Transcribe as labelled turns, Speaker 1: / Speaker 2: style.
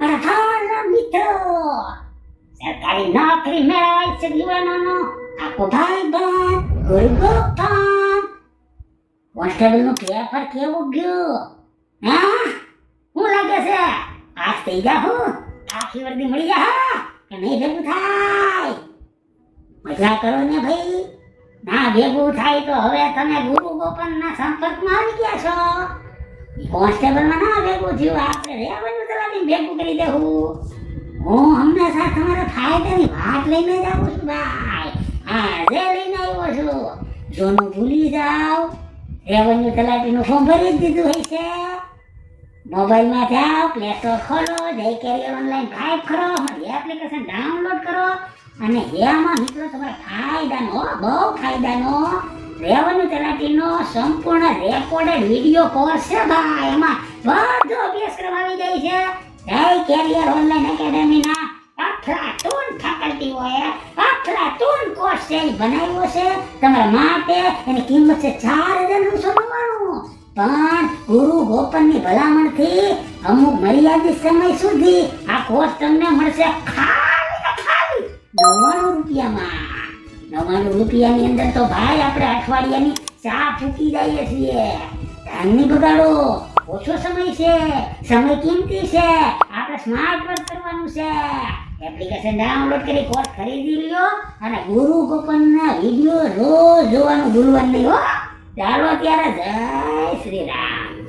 Speaker 1: હાલો મિત્રો સરકારી નોકરી મેળવાય છે યુવાનોનો. આખો ભાઈ બંધ ગુરગોપાન કોન્સ્ટેબલનું પેપર કેવું ગયું? હા? શું લાગે છે? પાસ થઈ જા હું. આખી વર્દી મળી જા કે નહીં ભેગું થાય? મજા કરો ને ભાઈ. ના ભેગું થાય તો હવે તમે ગુરુ ગોપનના સંપર્કમાં આવી ગયા છો. કોન્સ્ટેબલમાં ના ભેગું થયું. આપણે રેવન્યુ તલાટી ભેગું કરી દેવું. હું હંમેશા તમારા ફાયદાની વાત લઈને જ આવું છું, ભાઈ. આજે લઈને આવ્યો છું. જોનું ભૂલી જાઓ. રેવન્યુ તલાટીનું ફોર્મ ભરી જ દીધું છે. મોબાઈલમાં જાઓ પ્લે સ્ટોર ખોલો, જય કેરિયર ઓનલાઈન ટાઈપ કરો મારી એપ્લિકેશન ડાઉનલોડ કરો. અને એમાં મિત્રો તમારા ફાયદાનો, બહુ ફાયદાનો રેવન્યુ તલાટીનો સંપૂર્ણ રેકોર્ડેડ વીડિયો કોર્સ છે ભાઈ. એમાં બધો અભ્યાસક્રમ આવી જાય છે. જય કેરિયર ઓનલાઈન એકેડેમીના અફલાતુન ફેકલ્ટીઓએ અફલાતુન કોર્સ છે બનાવ્યો છે. તમારા માટે એની કિંમત છે ચાર હજાર નવસો નવ્વાણું. પણ ગુરુ ગોપનની ભલામણથી અમુક મર્યાદિત સમય સુધી આ કોર્સ તમને મળશે ખાલી ખાલી નવ્વાણું રૂપિયામાં. નવ્વાણું રૂપિયાની અંદર તો ભાઈ આપણે અઠવાડિયાની ચા ફૂકી જઈએ છીએ. ટાઈમ બગાડો. ઓછો સમય છે. સમય કિંમતી છે. આપણે સ્માર્ટ વર્ક કરવાનું છે. એપ્લિકેશન ડાઉનલોડ કરી કોર્સ ખરીદી લ્યો અને ગુરુ ગોપનના વીડિયો રોજ જોવાનું ભૂલવાનું નહીં હો. ચાલો ત્યારે જય શ્રી રામ.